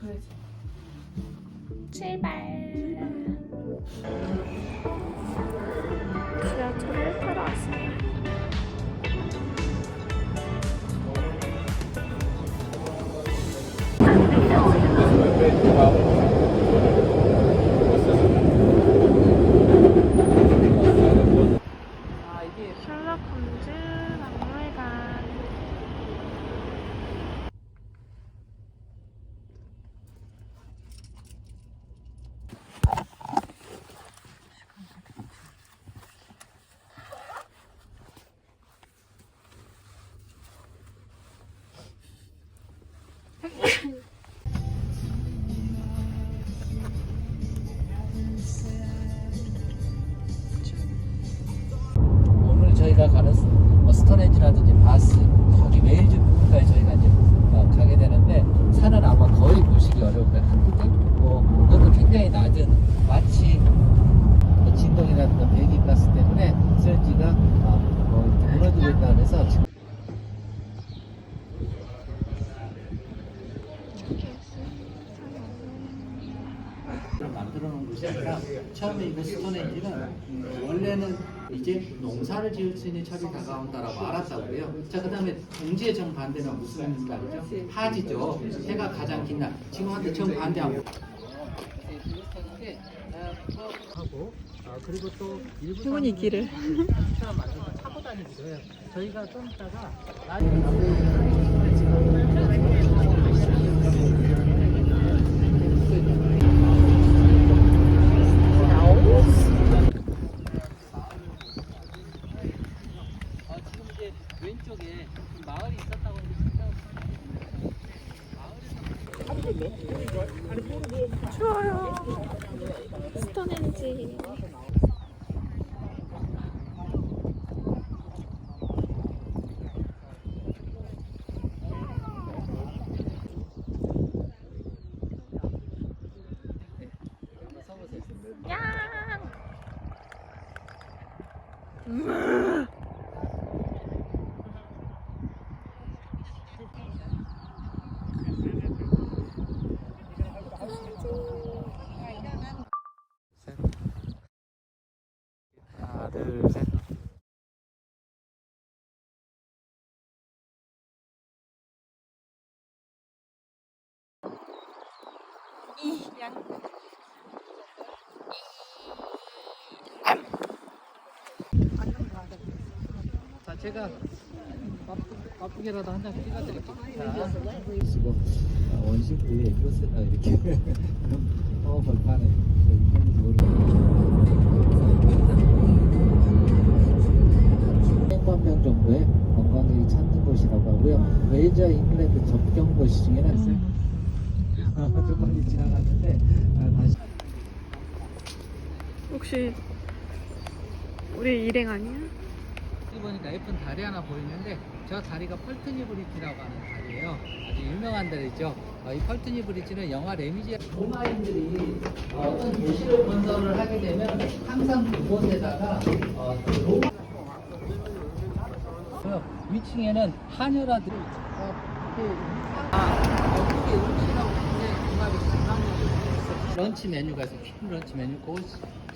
그러지. 출발. 지하철을 타러. 아 오늘 저희가 가는 스- 뭐 스톤헨지라든지 바스 저기 웨일즈 부분까지 저희가 이제 어, 가게 되는데 산은 아마 거의 보시기 어려울 거예요. 한국에 뭐 온도도 굉장히 낮은 마치 뭐 진동이라든가 배기 가스 때문에 스렌지가 어, 뭐 무너지고 있다 그래서 지금 를 만들어 놓은 것이 아니라 처음에 이거 스톤헨지는 음, 원래는 이제 농사를 지을 수 있는 철이 다가온다라고 알았다고 그래요. 자, 그 다음에 동지의 정반대는 무슨 말이죠? 하지죠. 해가 가장 긴 날. 지금 한테 정반대하고. 하고 아, 그리고 또 일부 행운이 길을. 차 만들어서 타고 다니기도 해요. 저희가 좀 이따가 어, 지금 이제 왼쪽에 마을이 있었다고 하는데 추워요. 스톤 헨지. 양. 하나 둘셋 자 제가 바쁘, 바쁘 게라도 한장 찍어드릴게요. 자 쓰고 원심 위에 이것을 아, 이렇게. 어 벌판에 있는지 모르겠어요 100만 명 정도의 관광객이 찾는 곳이라고 하고요. 웨이저 잉글랜드 접경 도시 중에는 좀 많이 지나갔는데 아, 다시 혹시 우리 일행 아니야? 여기 보니까 예쁜 다리 하나 보이는데 저 다리가 펄트니 브릿지라고 하는 다리예요. 아주 유명한 다리죠. 어, 이 펄트니 브릿지는 영화 레미지아 로마인들이 어, 어떤 도시를 건설을 하게 되면 항상 그곳에다가 어, 그 로마 그 위층에는 한여라들이 어, 아, 어, 관광객이 런치 메뉴가 있어요. 퀸 런치 메뉴. 그거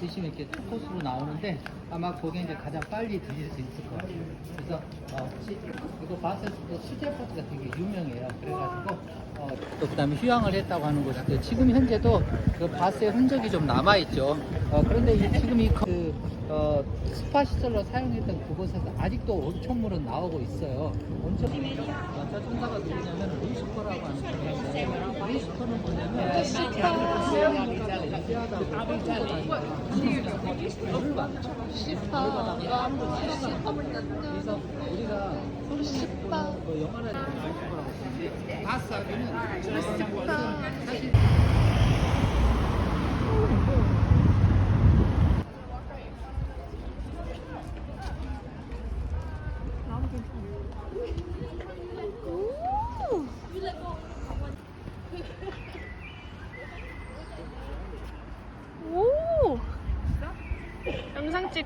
드시면 이렇게 첫 코스로 나오는데 아마 그게 이제 가장 빨리 드실 수 있을 것 같아요. 그래서 어, 혹시 이거 봤을 때 수제 버스가 되게 유명해요. 그래가지고 어, 또 그다음에 휴양을 했다고 하는 곳 같아요. 지금 현재도 그 바스의 흔적이 좀 남아 있죠. 어, 그런데 이, 지금 이그 어, 스파 시설로 사용했던 그곳에서 아직도 온천물은 나오고 있어요. 온천 청사가 누구냐면 루시퍼라고 하는 청사인데 루시퍼는 뭐냐면 많죠. 싶어. 그래서 우리가. 그 영화를 루시퍼라고 쓰는데 바스하기는 사실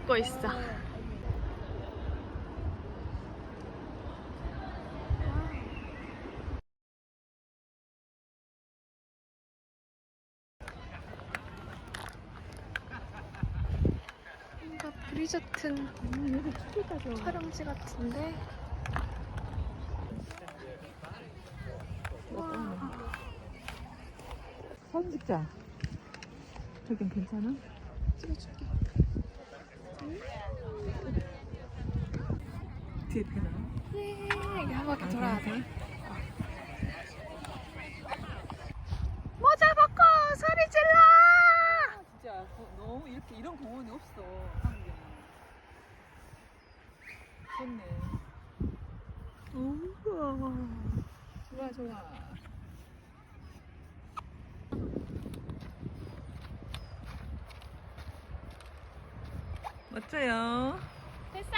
먹고 있어. 뭔가 브리저튼 촬영지 같은데. 사진 찍자. 저긴 괜찮아? 찍어줄게. 예. 모자 벗고 소리 질러! 진짜 거- 너무 이렇게 이런 공원이 없어 한국에는. 좋네. 우와. 좋아 좋아. 멋져요. 됐어?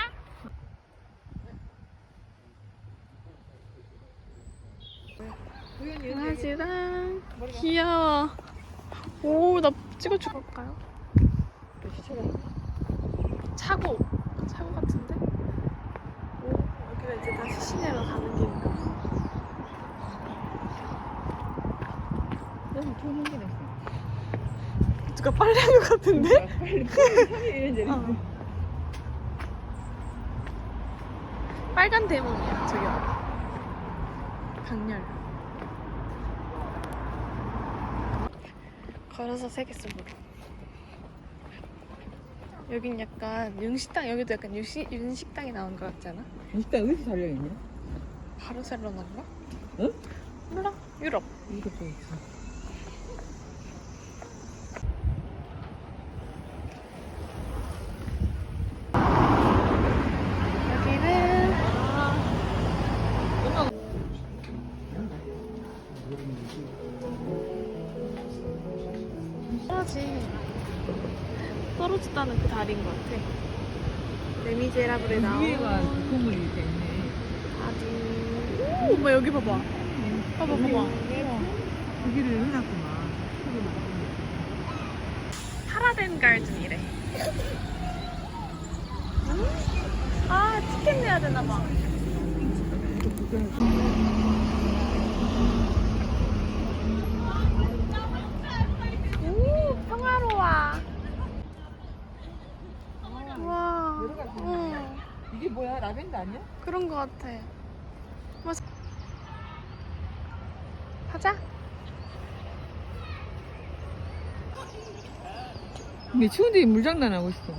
강아지랑 귀여워. 오, 나 찍어줄 걸까요? 차고. 차고 같은데? 오, 여기가 이제 다시 시내로 가는 길인가 봐. 너무 좋은 게 났어. 누가 빨리 한 것 같은데? 어. 빨간 대문이야, 저기. 강렬. 걸어서 보러. 여긴 약간 윤식당, 여기도 약간 윤식, 윤식당이 나온 것 같지 않아? 일단 어디서 살려있냐? 바르셀로나인가? 응? 몰라. 유럽. 이거 또 있어. 떨어지 떨어졌다는 그 다리인 것 같아. 레미제라블에 나온 위에가 그 건물이 이렇게 있네. 아주 오, 엄마 여기 봐봐. 봐봐 봐봐. 여기를 해놨구만. 파라덴 가든이래. 아 티켓 내야 되나 봐. 오 평화로워. 와. 응. 이게 뭐야? 라벤더 아니야? 그런 거 같아. 맞아. 가자. 근데 추운데 물장난 하고 있어.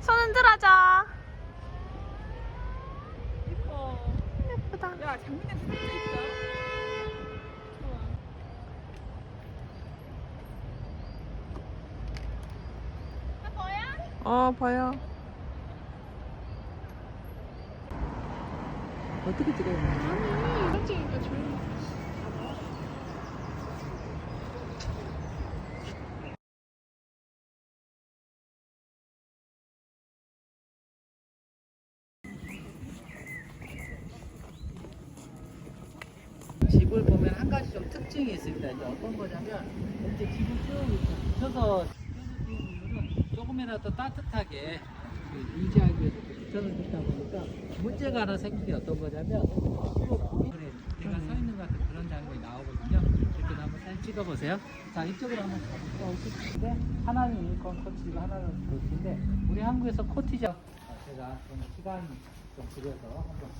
손 흔들어줘. 이뻐. 예쁘다. 야, 장미냄새 진짜 있다. 좋아. 어, 봐요. 어떻게 찍어야 되나? 아니, 찍으니까 조용히. 집을 보면 한 가지 좀 특징이 있습니다. 이제 어떤 거냐면 이제 집을 쭉 이렇게 이유는 조금이라도 따뜻하게 그 유지하기 위해서 붙여서 짓다 보니까 문제가 하나 생긴 게 어떤 거냐면 내가 서 있는 것 같은 그런 장면이 나오거든요. 이렇게 한번 사진 찍어보세요. 자 이쪽으로 한번 가볼게요. 하나는 유니콘 코티지고 하나는 코티인데 우리 한국에서 코티지 아, 제가 좀 시간 좀 들여서 한번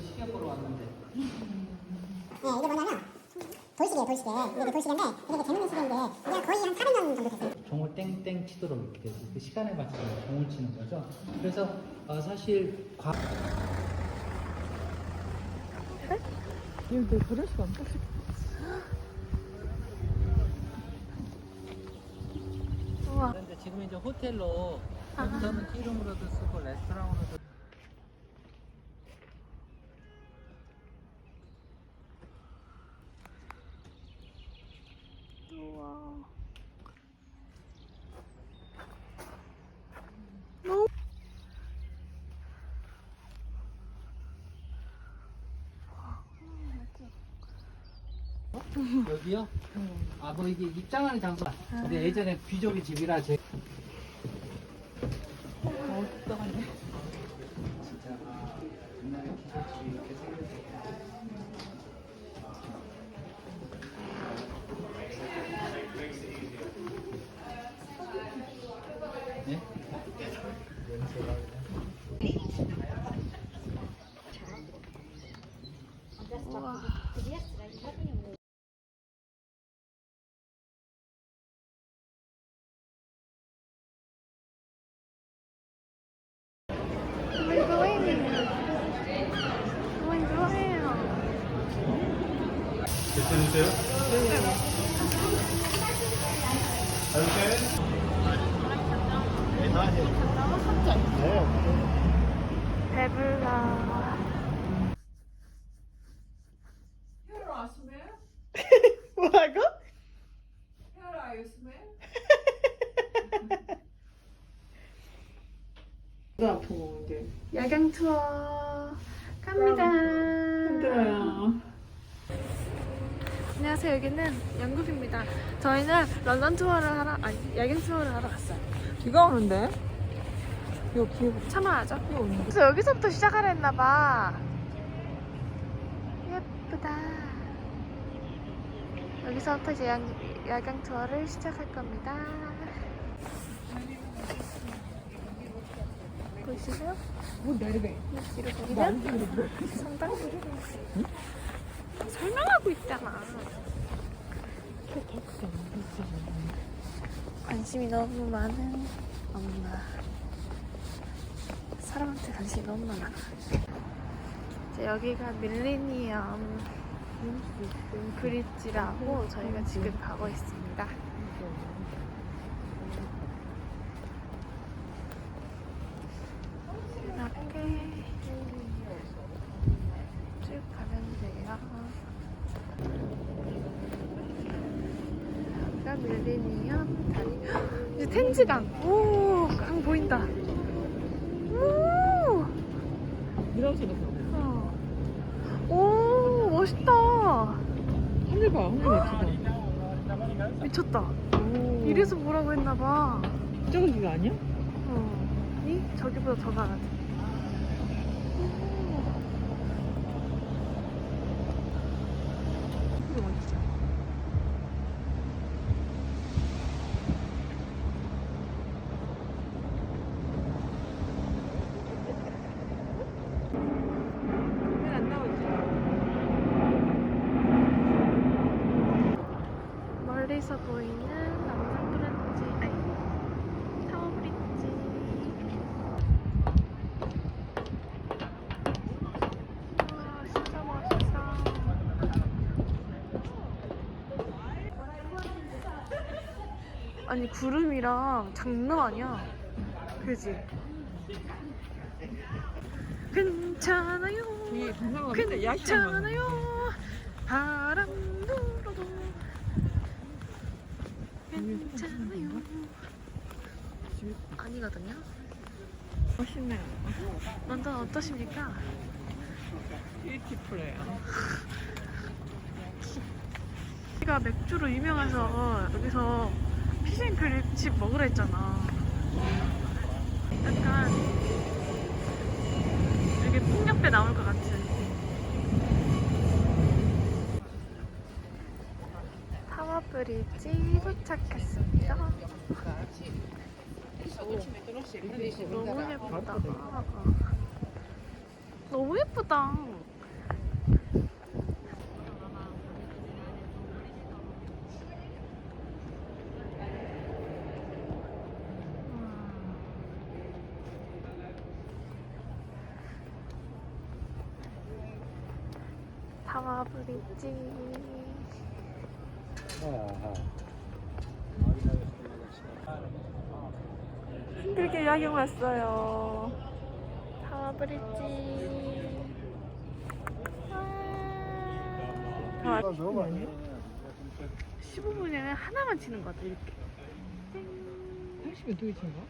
시계 보러 왔는데 네, 이게 뭐냐면 돌시계예요, 돌시계. 이게 돌시계인데 이게 재밌는 시계인데 이게 거의 한 400년 정도 됐어요. 종을 땡땡 치도록 이렇게 돼서 그 시간에 맞춰서 종을 치는 거죠. 그래서 어, 사실 과... 이거 그럴 수가 없다. 우와. 그런데 지금 이제 호텔로 아. 여기서는 티룸으로도 쓰고 레스토랑으로도 우와. 여기요? 아 뭐 이게 입장하는 장소. 근데 예전에 귀족의 집이라 제 괜찮으세요? 배불러. 뭐라고? 야경 투어 갑니다. 힘들어요. 안녕하세요. 여기는 영국입니다. 저희는 런던 투어를 하러 아니 야경 투어를 하러 왔어요. 비가 오는데? 이거 비 참아야죠. 그래서 여기서부터 시작하려 했나 봐. 예쁘다. 여기서부터 이제 양, 야경 투어를 시작할 겁니다. 보이시나요? 뭐 내리게. 뒤로 보면 성당 설명하고 있잖아. 관심이 너무 많은 엄마. 사람한테 관심이 너무 많아. 이제 여기가 밀레니엄 브릿지라고 저희가 지금 가고 있습니다. 이렇게 쭉 가면 돼요. 여기가 밀레니엄 다리. 이제 텐즈강. 오, 강 보인다. 오. 어. 오, 멋있다. 하늘 봐, 하늘 예쁘다. 미쳤다. 오. 이래서 뭐라고 했나봐. 저건 네가 아니야? 어. 이? 저기보다 더 나가네. 그게 멋있어. 왜안 나오지? 멀리서 보이는 남산 브릿지, 아니, 타워 브릿지. 와, 진짜 멋있어. 아니, 구름이랑 장난 아니야. 그지? 괜찮아요. 괜찮아요. 바람 불어도 괜찮아요. 아니거든요. 멋있네요. 런던 어떠십니까? 뷰티풀해요. 우리가 맥주로 유명해서 여기서 피싱크림집 먹으라 했잖아. 약간 이게 풍력배 나올 것 같은. 타워 브릿지 도착했습니다. 너무 예쁘다. 너무 예쁘다. 타워 브릿지. 힘들게 야경 왔어요. 브릿지. 아, 15분에는 하나만 치는 것 같아, 이렇게. 80몇 도에 친가?